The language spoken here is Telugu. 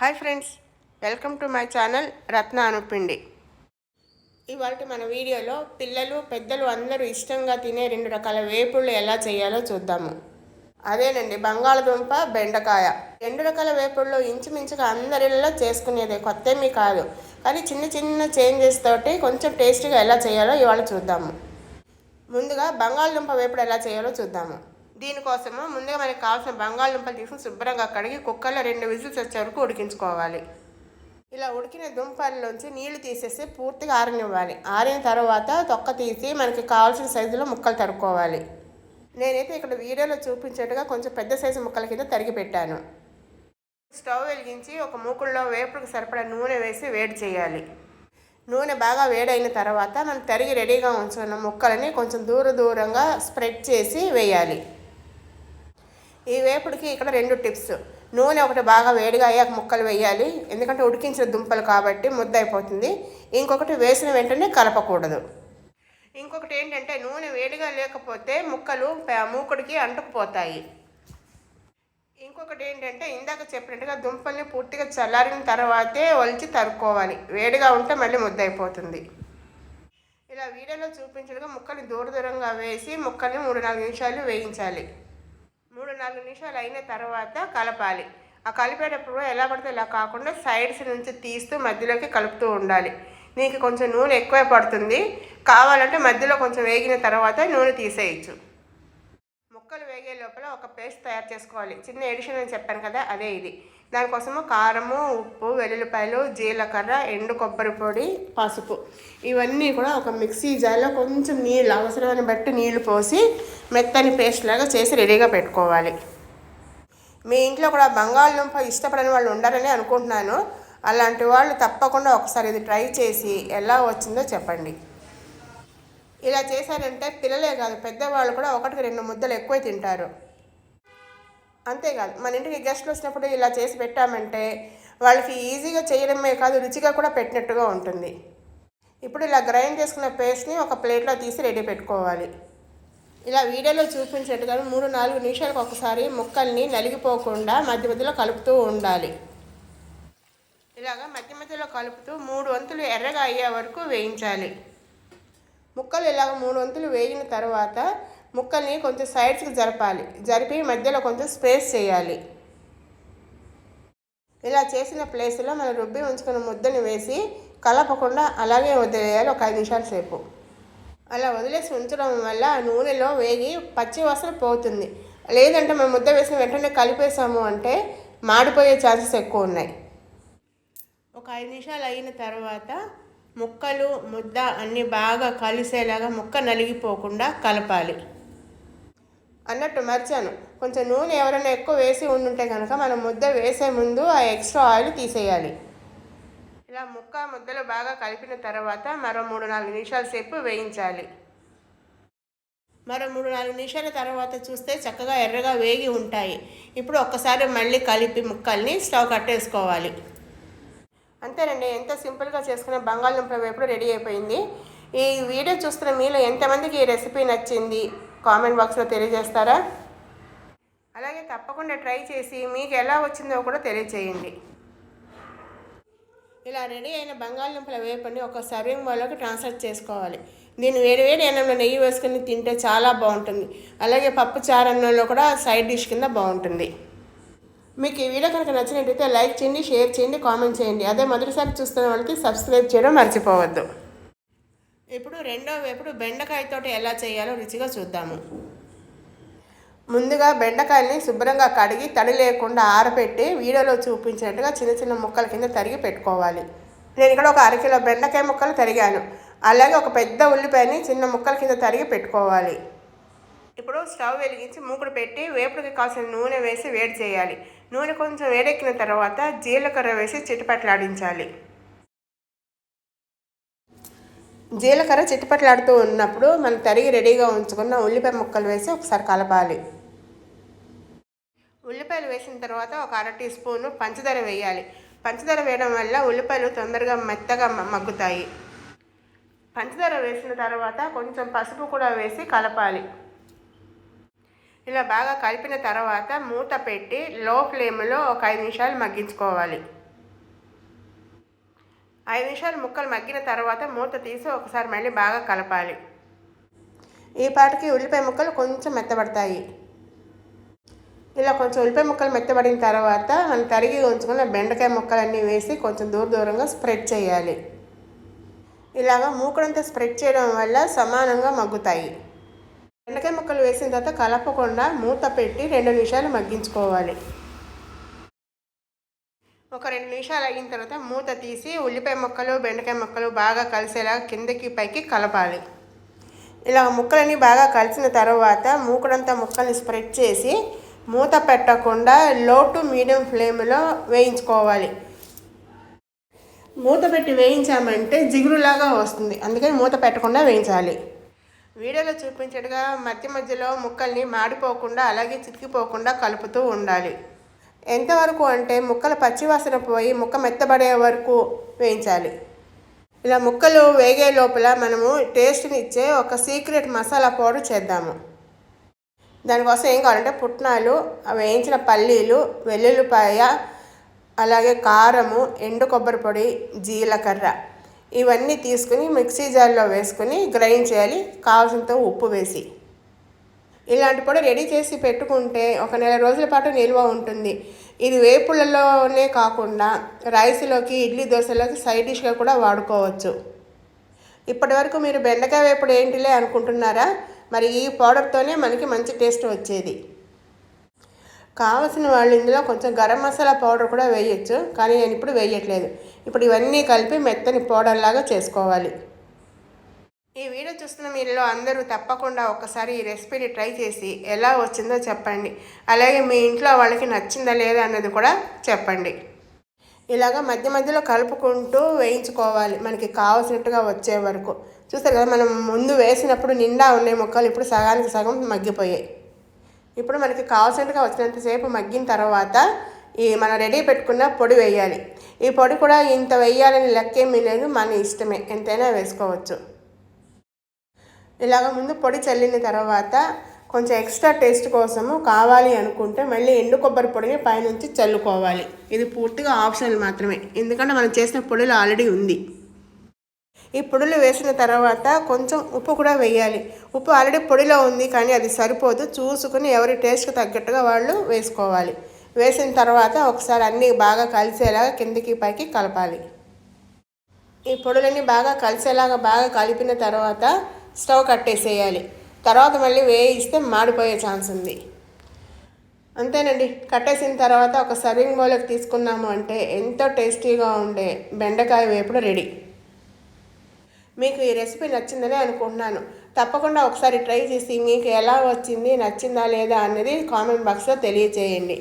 Hi friends welcome to my channel Ratna Anupindi. ఇవాళ మన వీడియోలో పిల్లలు పెద్దలు అందరూ ఇష్టంగా తినే రెండు రకాల వేపుళ్ళు ఎలా చేయాలో చూద్దాము. అదేనండి బంగాళదుంప బెండకాయ. రెండు రకాల వేపుళ్ళు ఇంచుమించుగా అందరిలో చేసుకునేదే కొత్త ఏమీ కాదు. కానీ చిన్న చిన్న చేంజెస్ తోటి కొంచెం టేస్టీగా ఎలా చేయాలో ఇవాళ చూద్దాము. ముందుగా బంగాళదుంప వేపుడు ఎలా చేయాలో చూద్దాము. దీనికోసము ముందుగా మనకి కావాల్సిన బంగాళదుంపలు తీసుకుని శుభ్రంగా కడిగి కుక్కర్లో రెండు విజిల్స్ వచ్చే వరకు ఉడికించుకోవాలి. ఇలా ఉడికిన దుంపల్లోంచి నీళ్ళు తీసేసి పూర్తిగా ఆరనివ్వాలి. ఆరిన తర్వాత తొక్క తీసి మనకి కావాల్సిన సైజులో ముక్కలు తరుక్కోవాలి. నేనైతే ఇక్కడ వీడియోలో చూపించేట్టుగా కొంచెం పెద్ద సైజు ముక్కల కింద తరిగి పెట్టాను. స్టవ్ వెలిగించి ఒక మూకుల్లో వేపుడుకు సరిపడా నూనె వేసి వేడి చేయాలి. నూనె బాగా వేడైన తర్వాత మనం తరిగి రెడీగా ఉంచుకున్న ముక్కలని కొంచెం దూర దూరంగా స్ప్రెడ్ చేసి వేయాలి. ఈ వేపుడికి ఇక్కడ రెండు టిప్స్. నూనె ఒకటి బాగా వేడిగా అయ్యాక ముక్కలు వేయాలి. ఎందుకంటే ఉడికించిన దుంపలు కాబట్టి ముద్ద అయిపోతుంది. ఇంకొకటి వేసిన వెంటనే కలపకూడదు. ఇంకొకటి ఏంటంటే నూనె వేడిగా లేకపోతే ముక్కలు మూకుడికి అంటుకుపోతాయి. ఇంకొకటి ఏంటంటే ఇందాక చెప్పినట్టుగా దుంపల్ని పూర్తిగా చల్లారిన తర్వాతే ఒలిచి తరుక్కోవాలి. వేడిగా ఉంటే మళ్ళీ ముద్ద అయిపోతుంది. ఇలా వీడియోలో చూపించినట్టుగా ముక్కల్ని దూర దూరంగా వేసి ముక్కల్ని మూడు నాలుగు నిమిషాలు వేయించాలి. మూడు నాలుగు నిమిషాలు అయిన తర్వాత కలపాలి. ఆ కలిపేటప్పుడు ఎలా పడితే ఇలా కాకుండా సైడ్స్ నుంచి తీస్తూ మధ్యలోకి కలుపుతూ ఉండాలి. నీకు కొంచెం నూనె ఎక్కువ పడుతుంది. కావాలంటే మధ్యలో కొంచెం వేగిన తర్వాత నూనె తీసేయచ్చు. ముక్కలు వేగే లోపల ఒక పేస్ట్ తయారు చేసుకోవాలి. చిన్న ఎడిషన్ అని చెప్పాను కదా అదే ఇది. దానికోసము కారము ఉప్పు వెల్లుల్లిపాయలు జీలకర్ర ఎండు కొబ్బరి పొడి పసుపు. ఇవన్నీ కూడా ఒక మిక్సీ జార్లో కొంచెం నీళ్ళు అవసరమైన బట్టి నీళ్ళు పోసి మెత్తని పేస్ట్ లాగా చేసి రెడీగా పెట్టుకోవాలి. మీ ఇంట్లో కూడా బంగాళదుంప ఇష్టపడని వాళ్ళు ఉండాలని అనుకుంటున్నాను. అలాంటి వాళ్ళు తప్పకుండా ఒకసారి ఇది ట్రై చేసి ఎలా వచ్చిందో చెప్పండి. ఇలా చేశారంటే పిల్లలే కాదు పెద్దవాళ్ళు కూడా ఒకటికి రెండు ముద్దలు ఎక్కువ తింటారు. అంతేకాదు మన ఇంటికి గెస్ట్లు వచ్చినప్పుడు ఇలా చేసి పెట్టామంటే వాళ్ళకి ఈజీగా చేయడమే కాదు రుచిగా కూడా పెట్టినట్టుగా ఉంటుంది. ఇప్పుడు ఇలా గ్రైండ్ చేసుకున్న పేస్ట్ని ఒక ప్లేట్లో తీసి రెడీ పెట్టుకోవాలి. ఇలా వీడియోలో చూపించేట్టుగా మూడు నాలుగు నిమిషాలకు ఒకసారి ముక్కల్ని నలిగిపోకుండా మధ్య మధ్యలో కలుపుతూ ఉండాలి. ఇలాగా మధ్య మధ్యలో కలుపుతూ మూడు వంతులు ఎర్రగా అయ్యే వరకు వేయించాలి. ముక్కలు ఇలాగ మూడు వంతులు వేగిన తర్వాత ముక్కల్ని కొంచెం సైడ్స్కి జరపాలి. జరిపి మధ్యలో కొంచెం స్పేస్ చేయాలి. ఇలా చేసిన ప్లేస్లో మనం రుబ్బి ఉంచుకున్న ముద్దని వేసి కలపకుండా అలాగే వదిలేయాలి ఒక ఐదు నిమిషాల సేపు. అలా వదిలేసి ఉంచడం వల్ల ఆ నూనెలో వేగి పచ్చి వాసన పోతుంది. లేదంటే మనం ముద్ద వేసిన వెంటనే కలిపేసాము అంటే మాడిపోయే ఛాన్సెస్ ఎక్కువ ఉన్నాయి. ఒక ఐదు నిమిషాలు అయిన తర్వాత ముక్కలు ముద్ద అన్నీ బాగా కలిసేలాగా ముక్క నలిగిపోకుండా కలపాలి. అన్నట్టు మర్చాను. కొంచెం నూనె ఎవరైనా ఎక్కువ వేసి ఉండుంటే కనుక మనం ముద్ద వేసే ముందు ఆ ఎక్స్ట్రా ఆయిల్ తీసేయాలి. ఇలా ముక్క ముద్దలు బాగా కలిపిన తర్వాత మరో మూడు నాలుగు నిమిషాల సేపు వేయించాలి. మరో మూడు నాలుగు నిమిషాల తర్వాత చూస్తే చక్కగా ఎర్రగా వేగి ఉంటాయి. ఇప్పుడు ఒక్కసారి మళ్ళీ కలిపి ముక్కల్ని స్టవ్ కట్టేసుకోవాలి. అంతేనండి ఎంత సింపుల్గా చేసుకునే బంగాళదుంప వేపుడు రెడీ అయిపోయింది. ఈ వీడియో చూస్తున్న మీలో ఎంతమందికి ఈ రెసిపీ నచ్చింది? కామెంట్ బాక్స్లో తెలియజేస్తారా? అలాగే తప్పకుండా ట్రై చేసి మీకు ఎలా వచ్చిందో కూడా తెలియచేయండి. ఇలా రెడీ అయిన బంగాళదుంపల వేపండి ఒక సర్వింగ్ బౌల్లోకి ట్రాన్స్ఫర్ చేసుకోవాలి. దీన్ని వేడి వేడి అన్నంలో నెయ్యి వేసుకుని తింటే చాలా బాగుంటుంది. అలాగే పప్పు చారన్నంలో కూడా సైడ్ డిష్ కింద బాగుంటుంది. మీకు ఈ వీడియో కనుక నచ్చినట్టయితే లైక్ చేయండి షేర్ చేయండి కామెంట్ చేయండి. అదే మొదటిసారి చూస్తున్న వాళ్ళకి సబ్స్క్రైబ్ చేయడం మర్చిపోవద్దు. ఇప్పుడు రెండో వేపుడు బెండకాయతో ఎలా చేయాలో రుచిగా చూద్దాము. ముందుగా బెండకాయల్ని శుభ్రంగా కడిగి తడి లేకుండా ఆరబెట్టి వీడియోలో చూపించినట్టుగా చిన్న చిన్న ముక్కల కింద తరిగి పెట్టుకోవాలి. నేను ఇక్కడ ఒక అరకిలో బెండకాయ ముక్కలు తరిగాను. అలాగే ఒక పెద్ద ఉల్లిపాయని చిన్న ముక్కల కింద తరిగి పెట్టుకోవాలి. ఇప్పుడు స్టవ్ వెలిగించి మూకుడు పెట్టి వేపుడికి కాసిన నూనె వేసి వేడి చేయాలి. నూనె కొంచెం వేడెక్కిన తర్వాత జీలకర్ర వేసి చిటిపట్లాడించాలి. జీలకర్ర చిట్టుపట్లాడుతూ ఉన్నప్పుడు మనం తరిగి రెడీగా ఉంచుకున్న ఉల్లిపాయ ముక్కలు వేసి ఒకసారి కలపాలి. ఉల్లిపాయలు వేసిన తర్వాత ఒక అర టీ స్పూను పంచదార వేయాలి. పంచదార వేయడం వల్ల ఉల్లిపాయలు తొందరగా మెత్తగా మగ్గుతాయి. పంచదార వేసిన తర్వాత కొంచెం పసుపు కూడా వేసి కలపాలి. ఇలా బాగా కలిపిన తర్వాత మూత పెట్టి లో ఫ్లేమ్లో ఒక ఐదు నిమిషాలు మగ్గించుకోవాలి. ఐదు నిమిషాలు ముక్కలు మగ్గిన తర్వాత మూత తీసి ఒకసారి మళ్ళీ బాగా కలపాలి. ఈ పాటికి ఉల్లిపాయ ముక్కలు కొంచెం మెత్తబడతాయి. ఇలా కొంచెం ఉల్లిపాయ ముక్కలు మెత్తబడిన తర్వాత మనం తరిగి ఉంచుకున్న బెండకాయ ముక్కలన్నీ వేసి కొంచెం దూర దూరంగా స్ప్రెడ్ చేయాలి. ఇలాగ మూకుడంతా స్ప్రెడ్ చేయడం వల్ల సమానంగా మగ్గుతాయి. బెండకాయ ముక్కలు వేసిన తర్వాత కలపకుండా మూత పెట్టి రెండు నిమిషాలు మగ్గించుకోవాలి. ఒక రెండు నిమిషాలు అయిన తర్వాత మూత తీసి ఉల్లిపాయ ముక్కలు బెండకాయ ముక్కలు బాగా కలిసేలా కిందకి పైకి కలపాలి. ఇలా ముక్కలన్నీ బాగా కలిసిన తర్వాత మూకుడంతా ముక్కల్ని స్ప్రెడ్ చేసి మూత పెట్టకుండా లో టు మీడియం ఫ్లేమ్లో వేయించుకోవాలి. మూత పెట్టి వేయించామంటే జిగురులాగా వస్తుంది. అందుకని మూత పెట్టకుండా వేయించాలి. వీడియోలో చూపించడుగా మధ్య మధ్యలో ముక్కల్ని మాడిపోకుండా అలాగే చితికిపోకుండా కలుపుతూ ఉండాలి. ఎంతవరకు అంటే ముక్కల పచ్చివాసన పోయి ముక్క మెత్తబడే వరకు వేయించాలి. ఇలా ముక్కలు వేగే లోపల మనము టేస్ట్ని ఇచ్చే ఒక సీక్రెట్ మసాలా పౌడర్ చేద్దాము. దానికోసం ఏం కావాలంటే పుట్నాలు వేయించిన పల్లీలు వెల్లుల్లిపాయ అలాగే కారము ఎండు కొబ్బరి పొడి జీలకర్ర ఇవన్నీ తీసుకుని మిక్సీ జార్లో వేసుకుని గ్రైండ్ చేయాలి. కావాల్సినంత ఉప్పు వేసి. ఇలాంటి పొడి రెడీ చేసి పెట్టుకుంటే ఒక నెల రోజుల పాటు నిల్వ ఉంటుంది. ఇది వేపుళ్ళలోనే కాకుండా రైస్లోకి ఇడ్లీ దోశలోకి సైడ్ డిష్గా కూడా వాడుకోవచ్చు. ఇప్పటి వరకు మీరు బెండకాయ వేపుడు ఏంటిలే అనుకుంటున్నారా? మరి ఈ పౌడర్తోనే మనకి మంచి టేస్ట్ వచ్చేది. కావలసిన వాళ్ళు ఇందులో కొంచెం గరం మసాలా పౌడర్ కూడా వేయచ్చు కానీ నేను ఇప్పుడు వేయట్లేదు. ఇప్పుడు ఇవన్నీ కలిపి మెత్తని పౌడర్ లాగా చేసుకోవాలి. ఈ వీడియో చూస్తున్న మీలో అందరూ తప్పకుండా ఒకసారి ఈ రెసిపీని ట్రై చేసి ఎలా వచ్చిందో చెప్పండి. అలాగే మీ ఇంట్లో వాళ్ళకి నచ్చిందా లేదా అన్నది కూడా చెప్పండి. ఇలాగ మధ్య మధ్యలో కలుపుకుంటూ వేయించుకోవాలి. మనకి కావాల్సినట్టుగా వచ్చే వరకు. చూస్తారు కదా మనం ముందు వేసినప్పుడు నిండా ఉన్నాయి ముక్కలు ఇప్పుడు సగానికి సగం మగ్గిపోయాయి. ఇప్పుడు మనకి కావాల్సినట్టుగా వచ్చినంతసేపు మగ్గిన తర్వాత ఈ మనం రెడీ పెట్టుకున్న పొడి వేయాలి. ఈ పొడి కూడా ఇంత వేయాలని లెక్కేమీ లేదు. మన ఇష్టమే. ఎంతైనా వేసుకోవచ్చు. ఇలాగ ముందు పొడి చల్లిన తర్వాత కొంచెం ఎక్స్ట్రా టేస్ట్ కోసము కావాలి అనుకుంటే మళ్ళీ ఎండు కొబ్బరి పొడిని పైనుంచి చల్లుకోవాలి. ఇది పూర్తిగా ఆప్షనల్ మాత్రమే. ఎందుకంటే మనం చేసిన పొడిలో ఆల్రెడీ ఉంది. ఈ పొడులు వేసిన తర్వాత కొంచెం ఉప్పు కూడా వేయాలి. ఉప్పు ఆల్రెడీ పొడిలో ఉంది కానీ అది సరిపోదు. చూసుకుని ఎవరి టేస్ట్కి తగ్గట్టుగా వాళ్ళు వేసుకోవాలి. వేసిన తర్వాత ఒకసారి అన్నీ బాగా కలిసేలాగా కిందికి పైకి కలపాలి. ఈ పొడులన్నీ బాగా కలిసేలాగా బాగా కలిపిన తర్వాత స్టవ్ కట్టేసేయాలి. తర్వాత మళ్ళీ వేయిస్తే మాడిపోయే ఛాన్స్ ఉంది. అంతేనండి. కట్టేసిన తర్వాత ఒక సర్వింగ్ బౌల్కి తీసుకున్నాము అంటే ఎంతో టేస్టీగా ఉండే బెండకాయ వేపుడు రెడీ. మీకు ఈ రెసిపీ నచ్చిందని అనుకుంటున్నాను. తప్పకుండా ఒకసారి ట్రై చేసి మీకు ఎలా వచ్చింది నచ్చిందా లేదా అనేది కామెంట్ బాక్స్లో తెలియచేయండి.